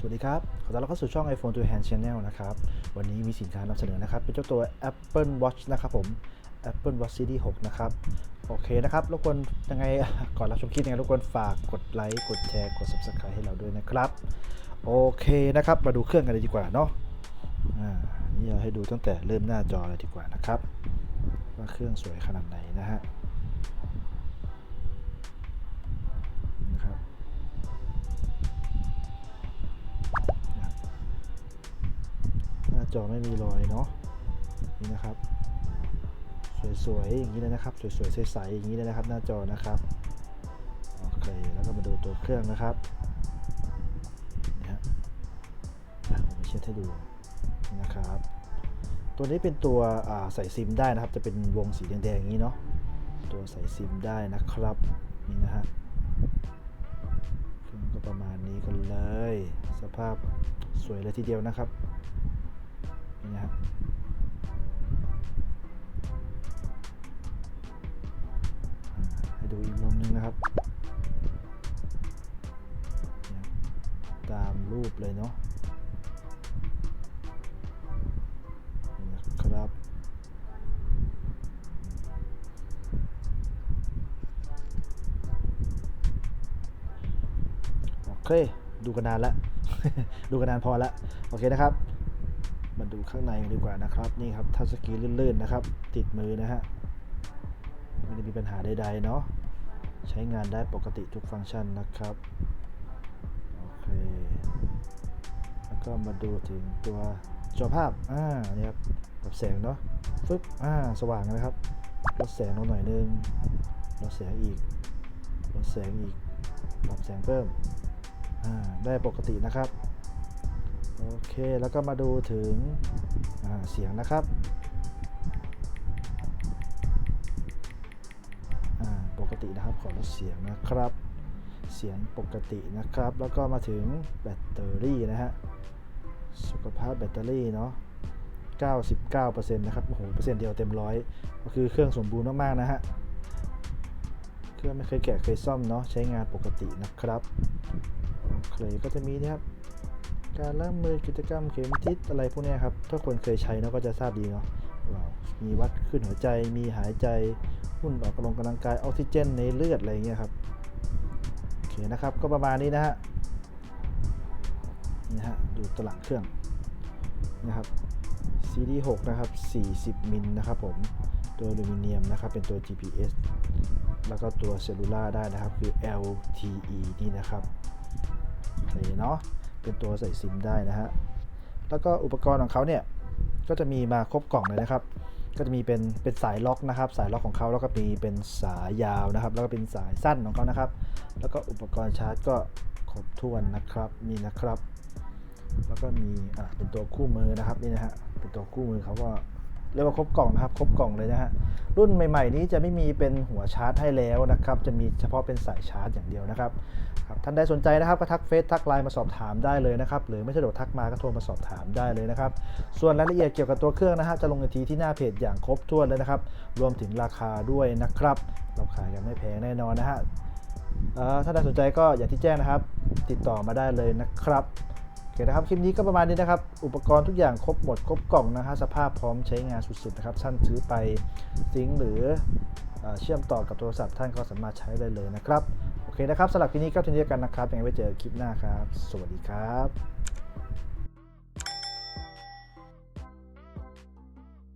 สวัสดีครับ ขอต้อนรับเข้าสู่ช่อง iPhone to Hand Channel นะครับ วันนี้มีสินค้านำเสนอนะครับ เป็นเจ้าตัว Apple Watch นะครับผม Apple Watch Series 6 นะครับ โอเคนะครับ รบกวนยังไง ก่อนรับชมคลิปยังไงรบกวนฝากกดไลค์ กดแชร์ กด Subscribe ให้เราด้วยนะครับ โอเคนะครับ มาดูเครื่องกันเลยดีกว่าเนาะ อ่า นี่เราให้ดูตั้งแต่เริ่มหน้าจอเลยดีกว่านะครับ ว่าเครื่องสวยขนาดไหนนะฮะ จอไม่มีรอยเนาะนี่นะครับ สวยๆอย่างนี้เลยนะครับ สวยๆใสๆอย่างนี้เลยนะครับ หน้าจอนะครับโอเคแล้วก็มาดูตัวเครื่องนะครับนี่ฮะผมเช็ดให้ดูนะครับ ตัวนี้เป็นตัวใส่ซิมได้นะครับ จะเป็นวงสีแดงๆอย่างนี้เนาะตัวใส่ซิมได้นะครับนี่นะฮะเครื่องก็ประมาณนี้กันเลย สภาพสวยเลยทีเดียวนะครับ นี่นะครับให้ดูอีกมุมนึงนะครับ ตามรูปเลยเนาะนี่นะครับโอเค ดูกันนานละ ดูกันนานพอละ โอเคนะครับ มาดูข้างในดีกว่านะครับ นี่ครับทัชสกรีนลื่นๆนะครับ ติดมือนะฮะ ไม่ได้มีปัญหาใดๆเนาะ ใช้งานได้ปกติทุกฟังก์ชันนะครับ โอเค แล้วก็มาดูถึงตัวจอภาพ อ่า นี่ครับปรับแสงเนาะ ฟึบ อ่า สว่างนะครับ ลดแสงลงหน่อยนึง ลดแสงอีก ลดแสงอีก ปรับแสงเพิ่ม อ่า ได้ปกตินะครับ โอเค แล้วก็มาดูถึงเสียงนะครับปกตินะครับขอลดเสียงนะครับ เสียงปกตินะครับ แล้วก็มาถึงแบตเตอรี่นะฮะสุขภาพแบตเตอรี่เนาะ99%นะครับโอ้โหเปอร์เซ็นต์เดียวเต็มร้อยก็คือเครื่องสมบูรณ์มากๆนะฮะเครื่องไม่เคยแกะเคยซ่อมเนาะใช้งานปกตินะครับโอเคก็จะมีนะครับ การล้างมือกิจกรรมเข็มทิศอะไรพวกนี้ครับ ถ้าคนเคยใช้เนาะก็จะทราบดีเนาะว้าวมีวัดขึ้นหัวใจ มีหายใจหุ่นออกกำลังกำลังกายออกซิเจนในเลือดอะไรเงี้ยครับ โอเคนะครับ ก็ประมาณนี้นะฮะ นี่นะฮะ ดูตลังเครื่องนะครับ CD 6 นะครับ 40 มิลนะครับผม ตัวอลูมิเนียมนะครับ เป็นตัว GPS แล้วก็ตัวเซลลูล่าได้นะครับ คือ LTE นี่นะครับโอเคเนาะ เป็นตัวใส่ซิมได้นะฮะ แล้วก็อุปกรณ์ของเขาเนี่ย ก็จะมีมาครบกล่องเลยนะครับ ก็จะมีเป็นเป็นสายล็อกนะครับ สายล็อกของเขาแล้วก็มีเป็นสายยาวนะครับ แล้วก็เป็นสายสั้นของเขานะครับ แล้วก็อุปกรณ์ชาร์จก็ครบถ้วนนะครับ มีนะครับ แล้วก็มีอ่าเป็นตัวคู่มือนะครับนี่นะฮะ เป็นตัวคู่มือเขาก็เรียกว่าครบกล่องนะครับ ครบกล่องเลยนะฮะ รุ่นใหม่ ๆ นี้จะไม่มีเป็นหัวชาร์จให้แล้วนะครับ จะมีเฉพาะเป็นสายชาร์จอย่างเดียวนะครับครับท่านใดสนใจนะครับก็ทักเฟซทักไลน์มาสอบถามได้เลยนะครับ หรือไม่สะดวกทักมาก็โทรมาสอบถามได้เลยนะครับ ส่วนรายละเอียดเกี่ยวกับตัวเครื่องนะฮะจะลงในทีที่หน้าเพจอย่างครบถ้วนเลยนะครับ รวมถึงราคาด้วยนะครับ เราขายกันไม่แพงแน่นอนนะฮะอ่อถ้าใดสนใจก็อย่างที่แจ้งนะครับ ติดต่อมาได้เลยนะครับ คนะครับคลิปนี้ก็ประมาณนี้นะครับ อุปกรณ์ทุกอย่างครบหมดครบกล่องนะฮะสภาพพร้อมใช้งานสุดๆนะครับท่านซื้อไปซิงหรือเอเชื่อมต่อกับโทรศัพท์ท่านก็สามารถใช้ได้เลยนะครับ โอเคนะครับสำหรับคลิปนี้ก็เช่นเดียวกันนะครับยังไงไว้เจอคลิปหน้าครับ สวัสดีครับ